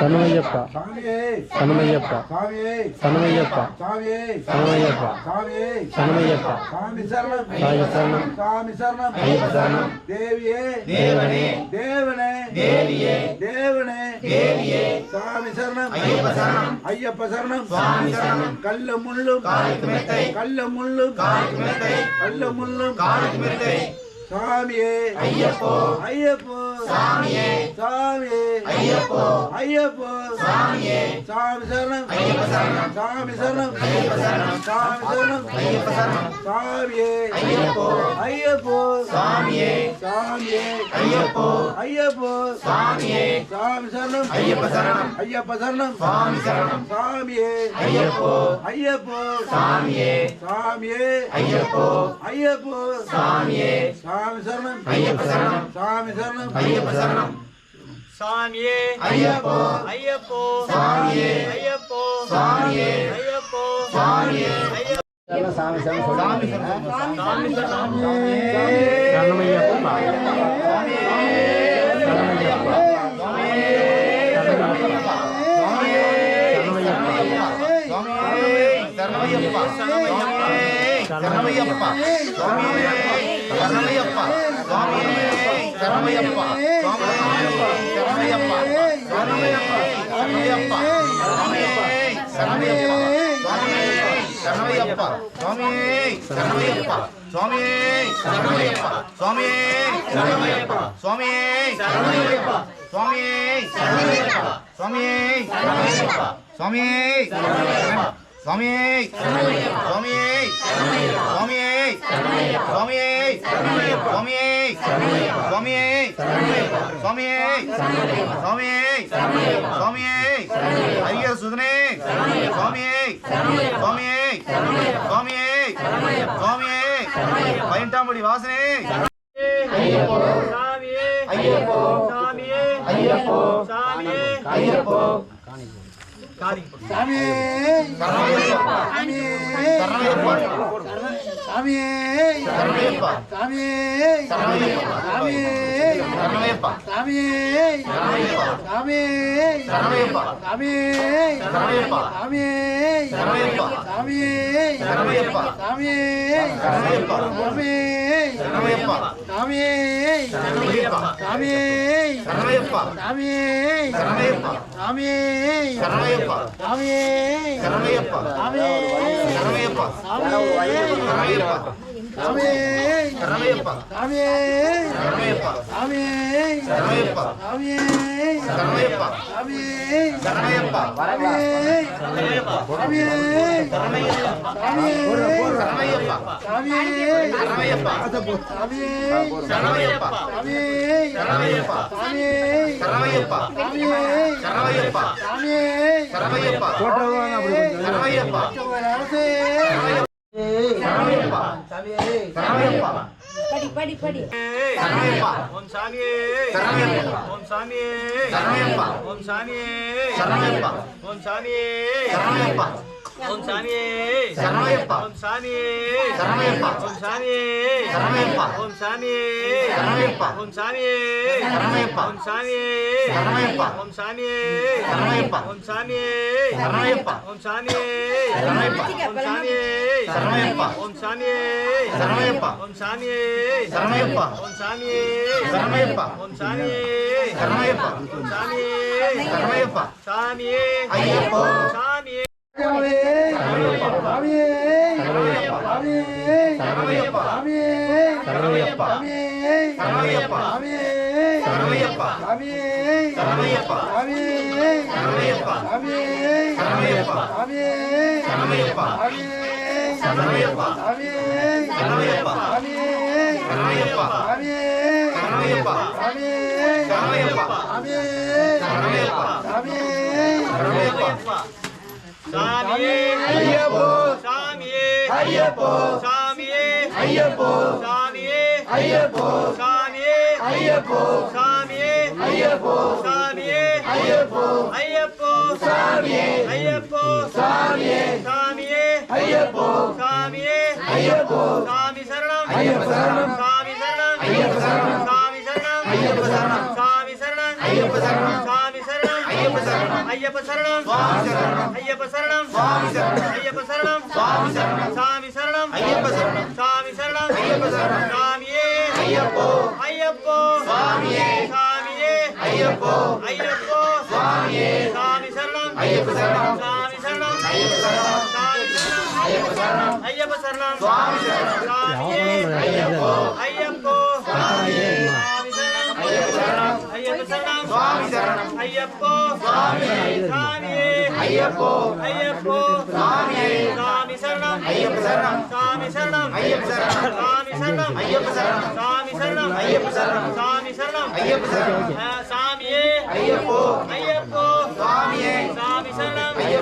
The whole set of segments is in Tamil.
சனமையப்பா சனமையப்பா சனமையப்பா சனமையப்பா சனமையப்பா சாய சரணம் ஐய சரணம் தேவியே. தேவனே. தேவனே. தேவியே. தேவனே. தேவியே. சாமி கல்ல முள்ளும். கல்ல முள்ளும். கல்ல முள்ளும். சாமியே ஐயப்போ. ஐயப்போ. சாமியே. சாமியே. ஐயப்போ. ஐயப்போ. சாமியே. சாமி சரணம். ஐயப்ப சரணம். சாமி சரணம். ஐயப்ப சரணம். சாமி சரணம். ஐயப்ப சரணம். சாமியே. ஐயப்போ. ஐயப்போ. சாமியே. சாமியே. ஐயப்போ. ஐயப்போ. சாமியே. சாமி சரணம். ஐயப்ப சரணம். ஐயப்ப சரணம். சுவாமி சரணம். சாமியே. ஐயப்போ. ஐயப்போ. சாமியே. சாமியே. ஐயப்போ. ஐயப்போ. சாமியே. சாமி சரணம். ஐயப்ப சரணம். சாமி சரணம். ஐயப்ப சரணம். சாமியே. ஐயப்போ. ஐயப்போ. சாமியே. ஐயப்போ. சாமியே. ஐயப்போ. சாமியே. சாமி சரணம் சாமி சரணம். சனமையப்பா சனமையப்பா சரணமையப்பா சரணமையப்பா சரணமையப்பா சரணமையப்பா சரணமையப்பா சரணமையப்பா சரணமையப்பா சரணமையப்பா சரணமையப்பா சுவாமி சரணமையப்பா சுவாமி சரணமையப்பா சுவாமி சரணமையப்பா சுவாமி சரணமையப்பா சுவாமி சரணமையப்பா சுவாமி சரணமையப்பா சுவாமி சரணமையப்பா சுவாமி சுவாமி சுவாமி சுவாமி சுவாமி சுவாமியே சுவாமியே சுவாமியே சுவாமியே ஐயர் சுதனே சுவாமியே சுவாமியே சுவாமியே சுவாமியே பயின்டாம்படி வாசனே. ஐயப்போ சாமியே ஐயப்போ சாமியே ஐயப்போ சாமியே ஐயப்போ சாமியே சாமியே சாமியே சாமியே. சாமியே. சாமியே. சரணமையப்பா சாமியே. சரணமையப்பா சாமியே. சரணமையப்பா சாமியே சாமியே. சரணையப்பா. சாமியே. சரணையப்பா. சாமியே. சரணையப்பா. சாமியே. சரணையப்பா. சாமியே. சரணையப்பா. சாமியே. சரணையப்பா. சாமியே சரணமையப்பா சாமியே சரணமையப்பா சாமியே சரணமையப்பா சாமியே சரணமையப்பா சாமியே சரணமையப்பா சாமியே சரணமையப்பா சாமியே சரணமையப்பா சரணமையப்பா சாமியே சரணமையப்பா சாமியே சரணமையப்பா சாமியே சரணமையப்பா சாமியே சரணமையப்பா சாமியே சரணமையப்பா சாமியே சரணமையப்பா சரணமையப்பா சரணமையப்பா அரசே சரணமையப்பா சரணமையப்பா படி படி படி. ஓம் சாமியே. ஓம் சாமியே. ஓம் சாமியே. ஓம் சாமியே. ஓம் சாமியே சரணமையப்பா ஓம் சாமியே சரணமையப்பா ஓம் சாமியே சரணமையப்பா ஓம் சாமியே சரணமையப்பா ஓம் சாமியே சரணமையப்பா ஓம் சாமியே சரணமையப்பா ஓம் சாமியே சரணமையப்பா ஓம் சாமியே சரணமையப்பா ஓம் சாமியே சரணமையப்பா ஓம் சாமியே சரணமையப்பா ஓம் சாமியே சரணமையப்பா ஓம் சாமியே சரணமையப்பா ஓம் சாமியே சரணமையப்பா ஓம் சாமியே சரணமையப்பா ஓம் சாமியே சரணமையப்பா சாமியே ஐயப்போ சாமியே சாமியே சாமியே சாமியே சாமியே ஐயப்போ. சாமியே ஐயப்போ. சாமியே ஐயப்போ. சாமியே ஐயப்போ. சாமியே ஐயப்போ. சாமியே ஐயப்போ. சாமியே ஐயப்போ. ஐயப்போ. சாமியே. ஐயப்போ. சாமியே. சாமியே. ஐயப்போ. சாமியே. ஐயப்போ. சாமி சரணம். ஐயப்ப சரணம். சாமி சரணம். ஐயப்ப சரணம். ஐயப்ப சரணம். சரணம். ஐயப்ப சரணம். ஐயப்ப சரணம். சாமி சரணம். ஐயப்ப சரணம். சாமி சரணம். ஐயப்ப சரணம். சாமியே. ஐயப்போ. ஐயப்போ. சுவாமியே. சாமியே. ஐயப்போ. ஐயப்போ. சுவாமியே. சாமி சரணம். ஐயப்ப சரணம். சாமி சரணம். ஐயப்ப சரணம். சாமி சரணம். ஐயப்ப சரணம். ஐயப்ப சரணம். சுவாமி சரணம். ஐயப்போ. சாமியே ஐயப்போ. ஐயப்போ. சுவாமியே சாமி சரணம். ஐயப்ப சரணம். சாமி சரணம். ஐயப்ப சரணம். சாமி சரணம். ஐயப்ப சரணம். சாமி சரணம். ஐயப்ப சரணம். சாமி சரணம். ஐயப்ப சரணம். ஆ, சாமியே. ஐயப்போ. ஐயப்போ. சுவாமியே சாமி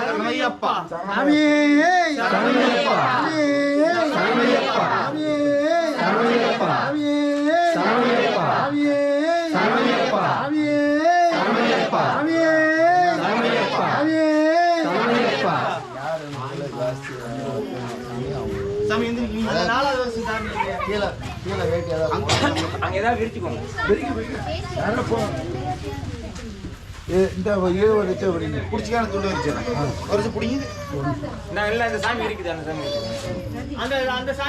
சரணையப்பா சாமியே சரணையப்பா சரணையப்பா அங்க ஏதாவது விரிச்சுக்கோங்க இந்த ஏழு வச்சு அப்படிங்க பிடிச்சிக்கான துண்டு வச்சு ஒரு பிடிங்க நான் இல்ல இந்த சாமி இருக்குது அந்த சாமி அந்த அந்த சாமி